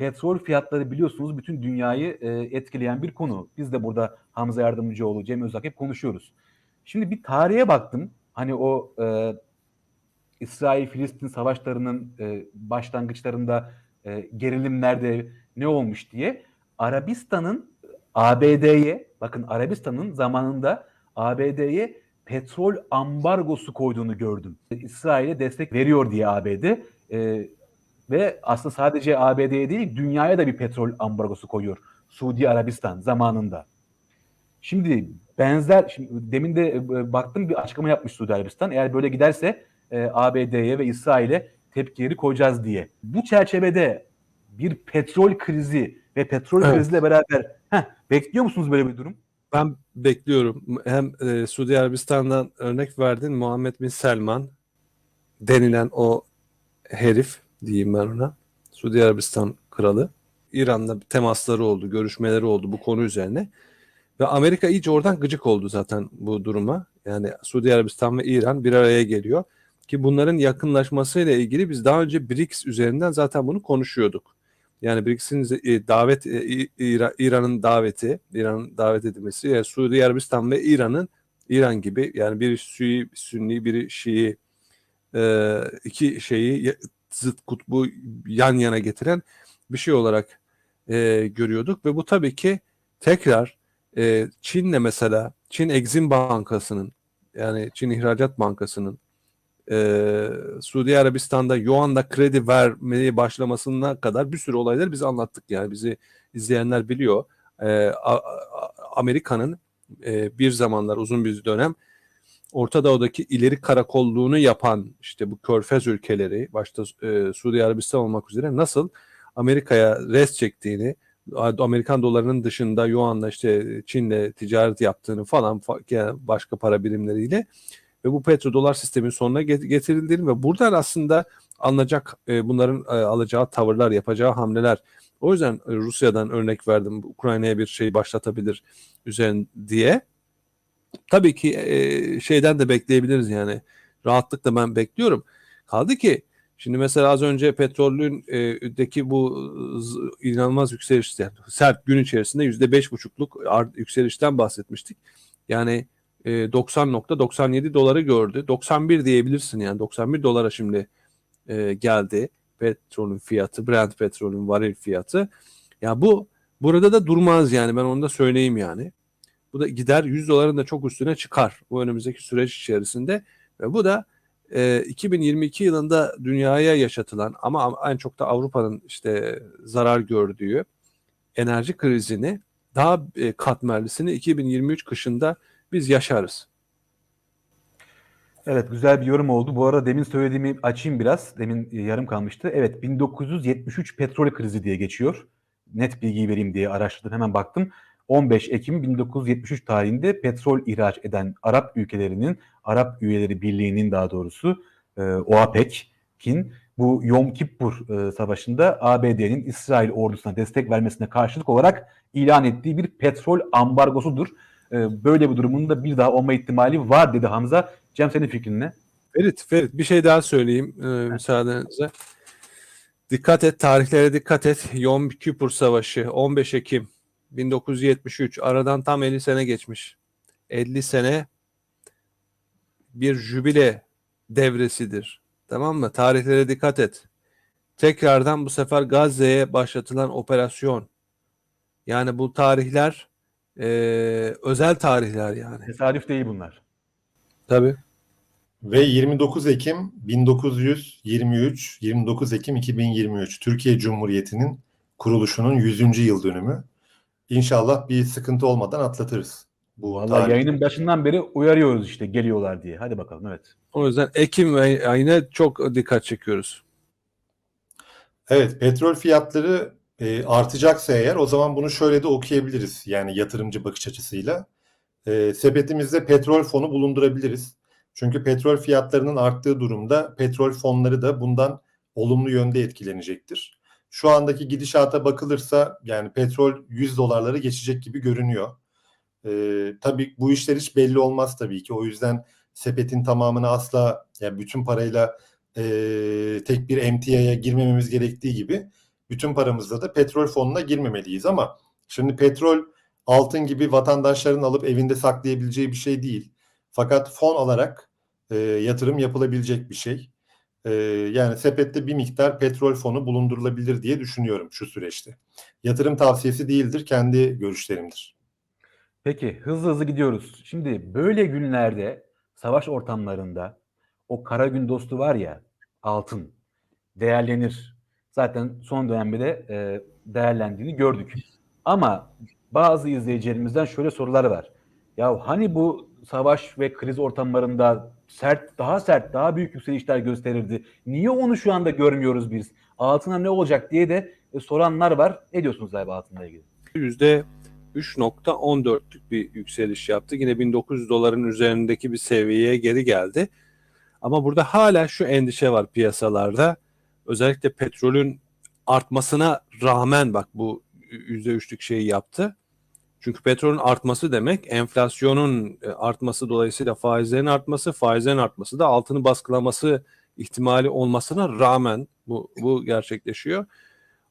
petrol fiyatları biliyorsunuz bütün dünyayı e, etkileyen bir konu. Biz de burada Hamza Yardımcıoğlu, Cem Özak hep konuşuyoruz. Şimdi bir tarihe baktım. Hani o e, İsrail-Filistin savaşlarının e, başlangıçlarında e, gerilim nerede, ne olmuş diye. Arabistan'ın ABD'ye, bakın Arabistan'ın zamanında ABD'ye petrol ambargosu koyduğunu gördüm. İsrail'e destek veriyor diye ABD e, ve aslında sadece ABD'ye değil dünyaya da bir petrol ambargosu koyuyor. Suudi Arabistan zamanında. Şimdi benzer, şimdi demin de e, baktım bir açıklama yapmış Suudi Arabistan. Eğer böyle giderse e, ABD'ye ve İsrail'e tepkileri koyacağız diye. Bu çerçevede bir petrol krizi ve petrol Evet. kriziyle beraber heh, bekliyor musunuz böyle bir durum? Ben bekliyorum. Hem e, Suudi Arabistan'dan örnek verdin. Muhammed bin Selman denilen o herif diyeyim ben ona. Suudi Arabistan kralı. İran'la temasları oldu, görüşmeleri oldu bu konu üzerine. Ve Amerika iyice oradan gıcık oldu zaten bu duruma. Yani Suudi Arabistan ve İran bir araya geliyor. Ki bunların yakınlaşmasıyla ilgili biz daha önce BRICS üzerinden zaten bunu konuşuyorduk. Yani BRICS'in e, davet e, İran'ın daveti, İran'ın davet edilmesi, yani Suudi Arabistan ve İran'ın İran gibi yani biri Sünni, biri Şii e, iki şeyi zıt kutbu yan yana getiren bir şey olarak e, görüyorduk ve bu tabii ki tekrar e, Çin'le mesela Çin Exim Bankası'nın yani Çin İhracat Bankası'nın e, Suudi Arabistan'da Yuan'da kredi vermeye başlamasına kadar bir sürü olayları biz anlattık yani bizi izleyenler biliyor. E, Amerika'nın e, bir zamanlar uzun bir dönem Orta Doğu'daki ileri karakolluğunu yapan işte bu körfez ülkeleri başta e, Suudi Arabistan olmak üzere nasıl Amerika'ya res çektiğini Amerikan dolarının dışında Yuan'la işte Çin'le ticaret yaptığını falan başka para birimleriyle ve bu petrodolar sistemin sonuna get- getirildiğini ve buradan aslında alınacak e, bunların e, alacağı tavırlar, yapacağı hamleler. O yüzden e, Rusya'dan örnek verdim. Ukrayna'ya bir şey başlatabilir üzerine diye. Tabii ki e, şeyden de bekleyebiliriz yani. Rahatlıkla ben bekliyorum. Kaldı ki şimdi mesela az önce petrolün e, deki bu z- inanılmaz yükseliş yani sert gün içerisinde yüzde beş buçukluk yükselişten bahsetmiştik. Yani e, 90.97 doları gördü. 91 diyebilirsin yani 91 dolara şimdi e, geldi petrolün fiyatı, Brent petrolün varil fiyatı. Ya bu burada da durmaz yani ben onu da söyleyeyim yani. Bu da gider 100 doların da çok üstüne çıkar bu önümüzdeki süreç içerisinde ve bu da e, 2022 yılında dünyaya yaşatılan ama en çok da Avrupa'nın işte zarar gördüğü enerji krizini daha e, katmerlisini 2023 kışında biz yaşarız. Evet güzel bir yorum oldu. Bu arada demin söylediğimi açayım biraz. Demin e, yarım kalmıştı. Evet 1973 petrol krizi diye geçiyor. Net bilgiyi vereyim diye araştırdım hemen baktım. 15 Ekim 1973 tarihinde petrol ihraç eden Arap ülkelerinin, Arap üyeleri birliğinin daha doğrusu e, OAPEC'in bu Yom Kippur e, savaşında ABD'nin İsrail ordusuna destek vermesine karşılık olarak ilan ettiği bir petrol ambargosudur. E, böyle bir durumun da bir daha olma ihtimali var dedi Hamza. Cem senin fikrin ne? Ferit, Ferit bir şey daha söyleyeyim e, müsaadenizle. Dikkat et, tarihlere dikkat et. Yom Kippur Savaşı 15 Ekim 1973. Aradan tam 50 sene geçmiş. 50 sene bir jübile devresidir. Tamam mı? Tarihlere dikkat et. Tekrardan bu sefer Gazze'ye başlatılan operasyon. Yani bu tarihler e, özel tarihler yani. Tesadüf değil bunlar. Tabii. Ve 29 Ekim 1923, 29 Ekim 2023 Türkiye Cumhuriyeti'nin kuruluşunun 100. yıl dönümü. İnşallah bir sıkıntı olmadan atlatırız. Bu Vallahi tarih. yayının başından beri uyarıyoruz işte geliyorlar diye. Hadi bakalım evet. O yüzden Ekim ay- ayına çok dikkat çekiyoruz. Evet, petrol fiyatları e, artacaksa eğer o zaman bunu şöyle de okuyabiliriz. Yani yatırımcı bakış açısıyla. E, sepetimizde petrol fonu bulundurabiliriz. Çünkü petrol fiyatlarının arttığı durumda petrol fonları da bundan olumlu yönde etkilenecektir. Şu andaki gidişata bakılırsa yani petrol 100 dolarları geçecek gibi görünüyor. E, tabii bu işler hiç belli olmaz tabii ki. O yüzden sepetin tamamını asla yani bütün parayla e, tek bir emtiaya girmememiz gerektiği gibi bütün paramızla da petrol fonuna girmemeliyiz ama şimdi petrol altın gibi vatandaşların alıp evinde saklayabileceği bir şey değil. Fakat fon alarak e, yatırım yapılabilecek bir şey. E, yani sepette bir miktar petrol fonu bulundurulabilir diye düşünüyorum şu süreçte. Yatırım tavsiyesi değildir, kendi görüşlerimdir. Peki hızlı hızlı gidiyoruz. Şimdi böyle günlerde savaş ortamlarında o kara gün dostu var ya altın değerlenir. Zaten son dönemde de e, değerlendiğini gördük. Ama bazı izleyicilerimizden şöyle sorular var. Ya hani bu savaş ve kriz ortamlarında sert, daha sert, daha büyük yükselişler gösterirdi. Niye onu şu anda görmüyoruz biz? Altına ne olacak diye de e, soranlar var. Ne diyorsunuz abi altınla ilgili? %3.14'lük bir yükseliş yaptı. Yine 1900 doların üzerindeki bir seviyeye geri geldi. Ama burada hala şu endişe var piyasalarda. Özellikle petrolün artmasına rağmen bak bu %3'lük şeyi yaptı. Çünkü petrolün artması demek enflasyonun e, artması dolayısıyla faizlerin artması, faizlerin artması da altını baskılaması ihtimali olmasına rağmen bu, bu gerçekleşiyor.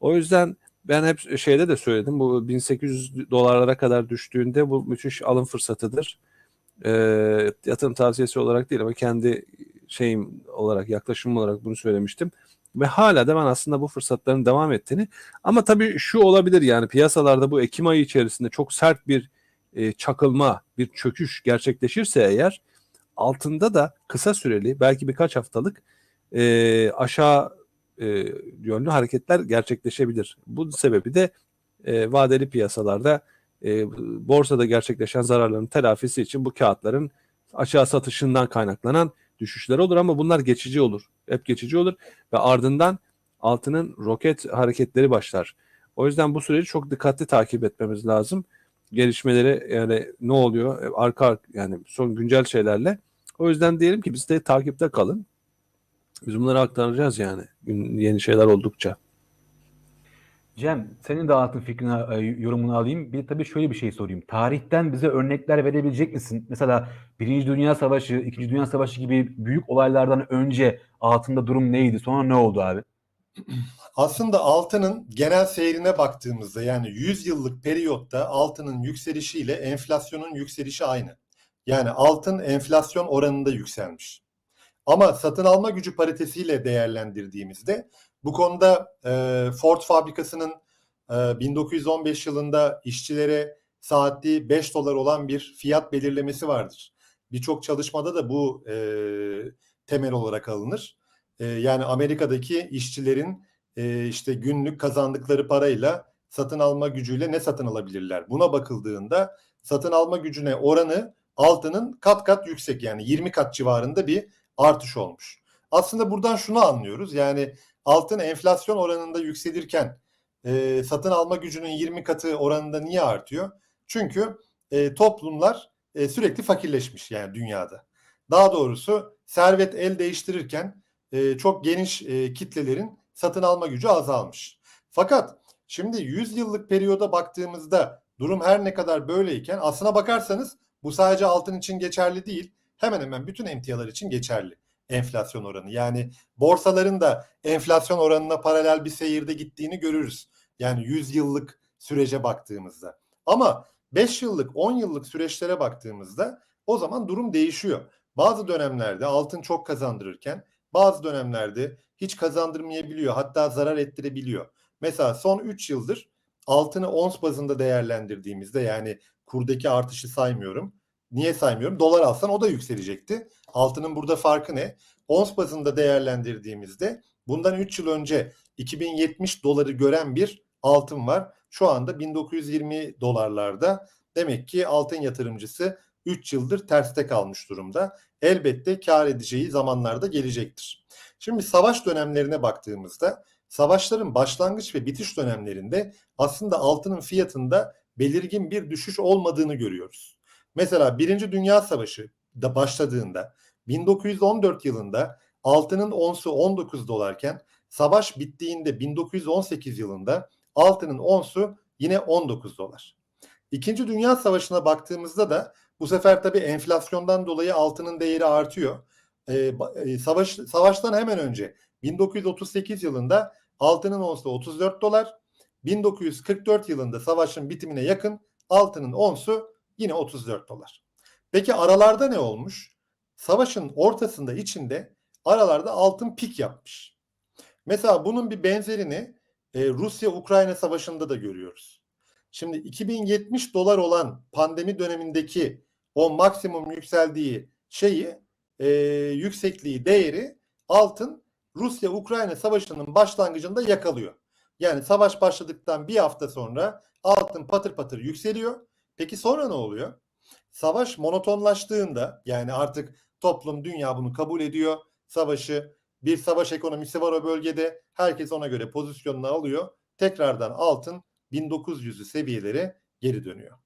O yüzden ben hep şeyde de söyledim bu 1800 dolarlara kadar düştüğünde bu müthiş alım fırsatıdır. Ee, yatırım tavsiyesi olarak değil ama kendi şeyim olarak yaklaşımım olarak bunu söylemiştim. Ve hala da ben aslında bu fırsatların devam ettiğini ama tabii şu olabilir yani piyasalarda bu Ekim ayı içerisinde çok sert bir e, çakılma, bir çöküş gerçekleşirse eğer altında da kısa süreli belki birkaç haftalık e, aşağı e, yönlü hareketler gerçekleşebilir. Bu sebebi de e, vadeli piyasalarda e, borsada gerçekleşen zararların telafisi için bu kağıtların aşağı satışından kaynaklanan düşüşler olur ama bunlar geçici olur. Hep geçici olur ve ardından altının roket hareketleri başlar. O yüzden bu süreci çok dikkatli takip etmemiz lazım. Gelişmeleri yani ne oluyor arka yani son güncel şeylerle. O yüzden diyelim ki biz de takipte kalın. Biz bunları aktaracağız yani yeni şeyler oldukça. Cem, senin de altın fikrini, e, yorumunu alayım. Bir tabii şöyle bir şey sorayım. Tarihten bize örnekler verebilecek misin? Mesela Birinci Dünya Savaşı, İkinci Dünya Savaşı gibi büyük olaylardan önce altında durum neydi? Sonra ne oldu abi? Aslında altının genel seyrine baktığımızda yani 100 yıllık periyotta altının yükselişiyle enflasyonun yükselişi aynı. Yani altın enflasyon oranında yükselmiş. Ama satın alma gücü paritesiyle değerlendirdiğimizde bu konuda e, Ford fabrikasının e, 1915 yılında işçilere saatli 5 dolar olan bir fiyat belirlemesi vardır. Birçok çalışmada da bu e, temel olarak alınır. E, yani Amerika'daki işçilerin e, işte günlük kazandıkları parayla satın alma gücüyle ne satın alabilirler? Buna bakıldığında satın alma gücüne oranı altının kat kat yüksek yani 20 kat civarında bir artış olmuş. Aslında buradan şunu anlıyoruz yani altın enflasyon oranında yükselirken e, satın alma gücünün 20 katı oranında niye artıyor? Çünkü e, toplumlar e, sürekli fakirleşmiş yani dünyada. Daha doğrusu servet el değiştirirken e, çok geniş e, kitlelerin satın alma gücü azalmış. Fakat şimdi 100 yıllık periyoda baktığımızda durum her ne kadar böyleyken aslına bakarsanız bu sadece altın için geçerli değil. Hemen hemen bütün emtialar için geçerli enflasyon oranı. Yani borsaların da enflasyon oranına paralel bir seyirde gittiğini görürüz. Yani 100 yıllık sürece baktığımızda. Ama 5 yıllık, 10 yıllık süreçlere baktığımızda o zaman durum değişiyor. Bazı dönemlerde altın çok kazandırırken bazı dönemlerde hiç kazandırmayabiliyor hatta zarar ettirebiliyor. Mesela son 3 yıldır altını ons bazında değerlendirdiğimizde yani kurdaki artışı saymıyorum. Niye saymıyorum? Dolar alsan o da yükselecekti. Altının burada farkı ne? Ons bazında değerlendirdiğimizde bundan 3 yıl önce 2070 doları gören bir altın var. Şu anda 1920 dolarlarda. Demek ki altın yatırımcısı 3 yıldır terste kalmış durumda. Elbette kar edeceği zamanlarda gelecektir. Şimdi savaş dönemlerine baktığımızda savaşların başlangıç ve bitiş dönemlerinde aslında altının fiyatında belirgin bir düşüş olmadığını görüyoruz. Mesela Birinci Dünya Savaşı da başladığında 1914 yılında altının onsu 19 dolarken savaş bittiğinde 1918 yılında altının onsu yine 19 dolar. İkinci Dünya Savaşı'na baktığımızda da bu sefer tabii enflasyondan dolayı altının değeri artıyor. Ee, savaş savaştan hemen önce 1938 yılında altının onsu 34 dolar. 1944 yılında savaşın bitimine yakın altının onsu yine 34 dolar. Peki aralarda ne olmuş? Savaşın ortasında içinde aralarda altın pik yapmış. Mesela bunun bir benzerini e, Rusya-Ukrayna savaşında da görüyoruz. Şimdi 2070 dolar olan pandemi dönemindeki o maksimum yükseldiği şeyi e, yüksekliği değeri altın Rusya-Ukrayna savaşının başlangıcında yakalıyor. Yani savaş başladıktan bir hafta sonra altın patır patır yükseliyor. Peki sonra ne oluyor? Savaş monotonlaştığında yani artık toplum, dünya bunu kabul ediyor. Savaşı, bir savaş ekonomisi var o bölgede. Herkes ona göre pozisyonunu alıyor. Tekrardan altın 1900'lü seviyelere geri dönüyor.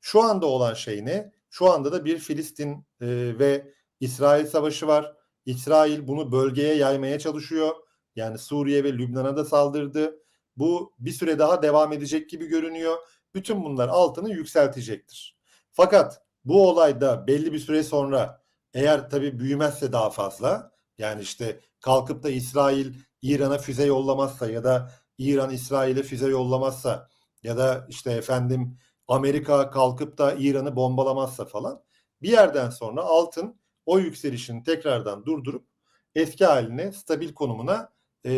Şu anda olan şey ne? Şu anda da bir Filistin e, ve İsrail savaşı var. İsrail bunu bölgeye yaymaya çalışıyor. Yani Suriye ve Lübnan'a da saldırdı. Bu bir süre daha devam edecek gibi görünüyor. Bütün bunlar altını yükseltecektir. Fakat bu olayda belli bir süre sonra eğer tabii büyümezse daha fazla yani işte kalkıp da İsrail İran'a füze yollamazsa ya da İran İsrail'e füze yollamazsa ya da işte efendim Amerika kalkıp da İran'ı bombalamazsa falan bir yerden sonra altın o yükselişini tekrardan durdurup eski haline stabil konumuna e,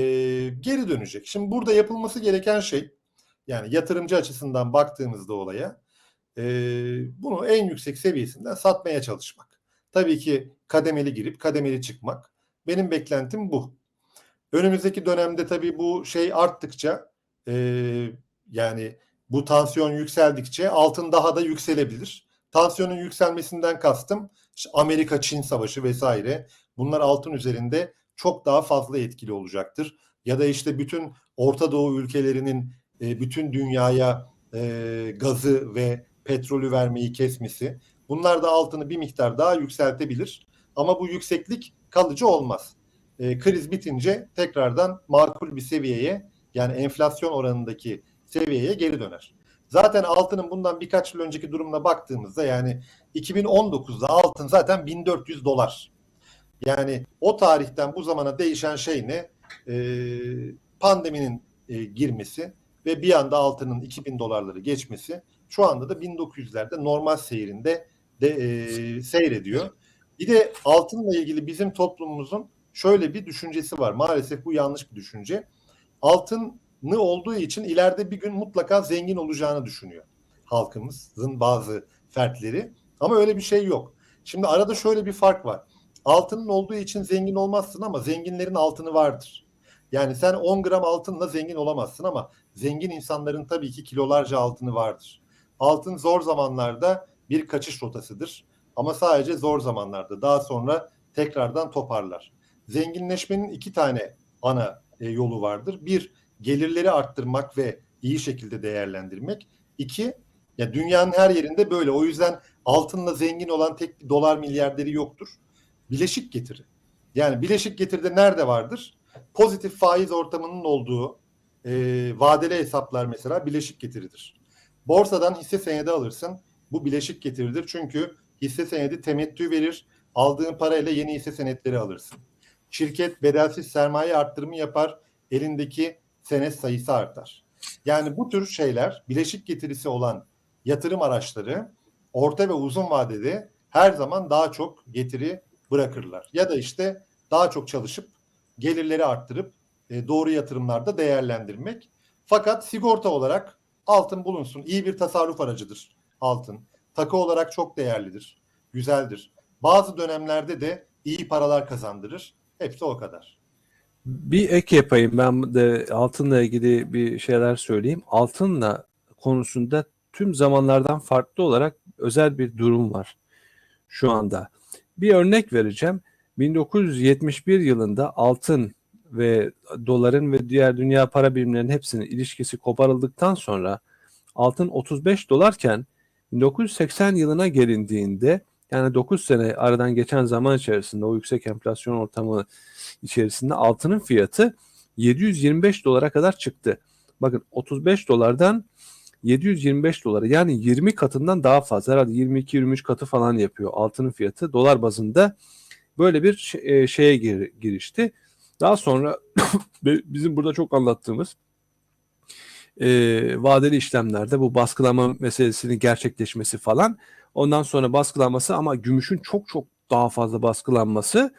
geri dönecek. Şimdi burada yapılması gereken şey yani yatırımcı açısından baktığımızda olaya e, bunu en yüksek seviyesinden satmaya çalışmak. Tabii ki kademeli girip kademeli çıkmak. Benim beklentim bu. Önümüzdeki dönemde tabii bu şey arttıkça e, yani bu tansiyon yükseldikçe altın daha da yükselebilir. Tansiyonun yükselmesinden kastım Amerika-Çin savaşı vesaire. Bunlar altın üzerinde çok daha fazla etkili olacaktır. Ya da işte bütün Orta Doğu ülkelerinin e, bütün dünyaya e, gazı ve petrolü vermeyi kesmesi. Bunlar da altını bir miktar daha yükseltebilir. Ama bu yükseklik kalıcı olmaz. E, kriz bitince tekrardan makul bir seviyeye yani enflasyon oranındaki seviyeye geri döner. Zaten altının bundan birkaç yıl önceki durumuna baktığımızda yani 2019'da altın zaten 1400 dolar. Yani o tarihten bu zamana değişen şey ne? Ee, pandeminin e, girmesi ve bir anda altının 2000 dolarları geçmesi. Şu anda da 1900'lerde normal seyrinde de e, seyrediyor. Bir de altınla ilgili bizim toplumumuzun şöyle bir düşüncesi var. Maalesef bu yanlış bir düşünce. Altını olduğu için ileride bir gün mutlaka zengin olacağını düşünüyor halkımızın bazı fertleri. Ama öyle bir şey yok. Şimdi arada şöyle bir fark var. Altının olduğu için zengin olmazsın ama zenginlerin altını vardır. Yani sen 10 gram altınla zengin olamazsın ama zengin insanların tabii ki kilolarca altını vardır. Altın zor zamanlarda bir kaçış rotasıdır. Ama sadece zor zamanlarda. Daha sonra tekrardan toparlar. Zenginleşmenin iki tane ana e, yolu vardır. Bir, gelirleri arttırmak ve iyi şekilde değerlendirmek. İki, ya dünyanın her yerinde böyle. O yüzden altınla zengin olan tek bir dolar milyarderi yoktur. Bileşik getiri. Yani bileşik getiride nerede vardır? Pozitif faiz ortamının olduğu e, vadeli hesaplar mesela bileşik getiridir. Borsadan hisse senedi alırsın. Bu bileşik getiridir. Çünkü hisse senedi temettü verir. Aldığın parayla yeni hisse senetleri alırsın. Şirket bedelsiz sermaye arttırımı yapar. Elindeki senet sayısı artar. Yani bu tür şeyler bileşik getirisi olan yatırım araçları orta ve uzun vadede her zaman daha çok getiri bırakırlar. Ya da işte daha çok çalışıp gelirleri arttırıp e, doğru yatırımlarda değerlendirmek. Fakat sigorta olarak altın bulunsun. İyi bir tasarruf aracıdır altın. Takı olarak çok değerlidir. Güzeldir. Bazı dönemlerde de iyi paralar kazandırır. Hepsi o kadar. Bir ek yapayım. Ben de altınla ilgili bir şeyler söyleyeyim. Altınla konusunda tüm zamanlardan farklı olarak özel bir durum var şu anda. Bir örnek vereceğim. 1971 yılında altın ve doların ve diğer dünya para birimlerinin hepsinin ilişkisi koparıldıktan sonra altın 35 dolarken 1980 yılına gelindiğinde yani 9 sene aradan geçen zaman içerisinde o yüksek enflasyon ortamı içerisinde altının fiyatı 725 dolara kadar çıktı. Bakın 35 dolardan 725 dolara yani 20 katından daha fazla herhalde 22-23 katı falan yapıyor altının fiyatı dolar bazında böyle bir şeye gir, girişti. Daha sonra bizim burada çok anlattığımız e, vadeli işlemlerde bu baskılama meselesinin gerçekleşmesi falan. Ondan sonra baskılanması ama gümüşün çok çok daha fazla baskılanması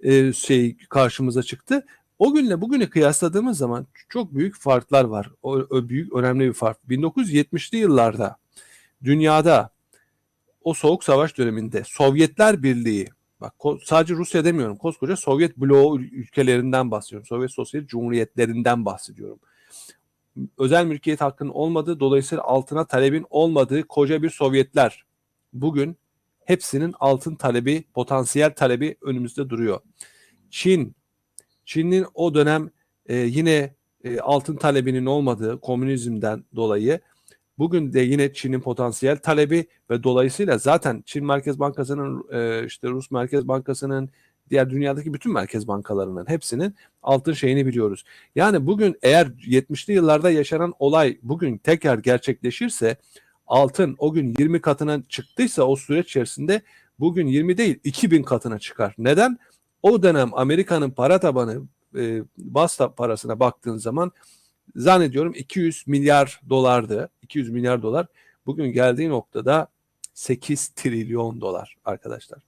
e, şey karşımıza çıktı. O günle bugünü kıyasladığımız zaman çok büyük farklar var. O, o büyük önemli bir fark. 1970'li yıllarda dünyada o soğuk savaş döneminde Sovyetler Birliği bak sadece Rusya demiyorum koskoca Sovyet bloğu ül- ülkelerinden bahsediyorum. Sovyet Sosyalist Cumhuriyetlerinden bahsediyorum. Özel mülkiyet hakkının olmadığı dolayısıyla altına talebin olmadığı koca bir Sovyetler bugün hepsinin altın talebi, potansiyel talebi önümüzde duruyor. Çin, Çin'in o dönem e, yine e, altın talebinin olmadığı komünizmden dolayı bugün de yine Çin'in potansiyel talebi ve dolayısıyla zaten Çin Merkez Bankası'nın e, işte Rus Merkez Bankası'nın diğer dünyadaki bütün merkez bankalarının hepsinin altın şeyini biliyoruz. Yani bugün eğer 70'li yıllarda yaşanan olay bugün tekrar gerçekleşirse altın o gün 20 katına çıktıysa o süreç içerisinde bugün 20 değil 2000 katına çıkar. Neden? O dönem Amerika'nın para tabanı e, basta parasına baktığın zaman zannediyorum 200 milyar dolardı. 200 milyar dolar. Bugün geldiği noktada 8 trilyon dolar arkadaşlar.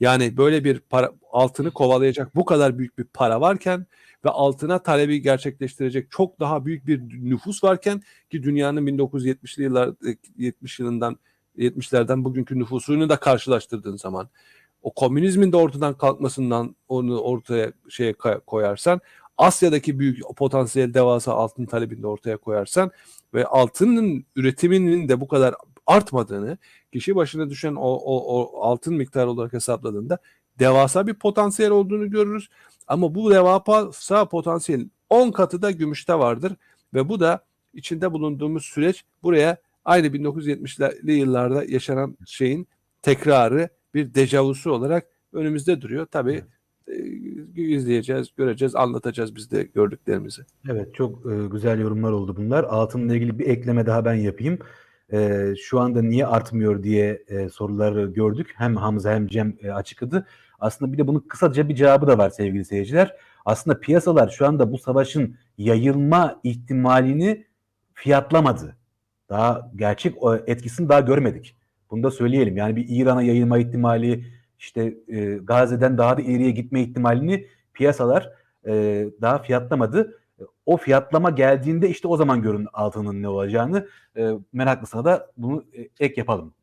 Yani böyle bir para, altını kovalayacak bu kadar büyük bir para varken ve altına talebi gerçekleştirecek çok daha büyük bir nüfus varken ki dünyanın 1970'li yıllar 70 yılından 70'lerden bugünkü nüfusunu da karşılaştırdığın zaman o komünizmin de ortadan kalkmasından onu ortaya şeye koyarsan Asya'daki büyük potansiyel devasa altın talebini de ortaya koyarsan ve altının üretiminin de bu kadar artmadığını kişi başına düşen o, o, o altın miktarı olarak hesapladığında devasa bir potansiyel olduğunu görürüz. Ama bu devasa potansiyelin 10 katı da gümüşte vardır ve bu da içinde bulunduğumuz süreç buraya aynı 1970'li yıllarda yaşanan şeyin tekrarı bir dejavusu olarak önümüzde duruyor. Tabii e, izleyeceğiz, göreceğiz, anlatacağız biz de gördüklerimizi. Evet çok e, güzel yorumlar oldu bunlar. Altınla ilgili bir ekleme daha ben yapayım. E, şu anda niye artmıyor diye e, soruları gördük. Hem Hamza hem Cem e, açıkladı. Aslında bir de bunun kısaca bir cevabı da var sevgili seyirciler. Aslında piyasalar şu anda bu savaşın yayılma ihtimalini fiyatlamadı. Daha gerçek etkisini daha görmedik. Bunu da söyleyelim. Yani bir İran'a yayılma ihtimali, işte e, Gazze'den daha da ileriye gitme ihtimalini piyasalar e, daha fiyatlamadı. O fiyatlama geldiğinde işte o zaman görün altının ne olacağını. E, meraklısına da bunu e, ek yapalım.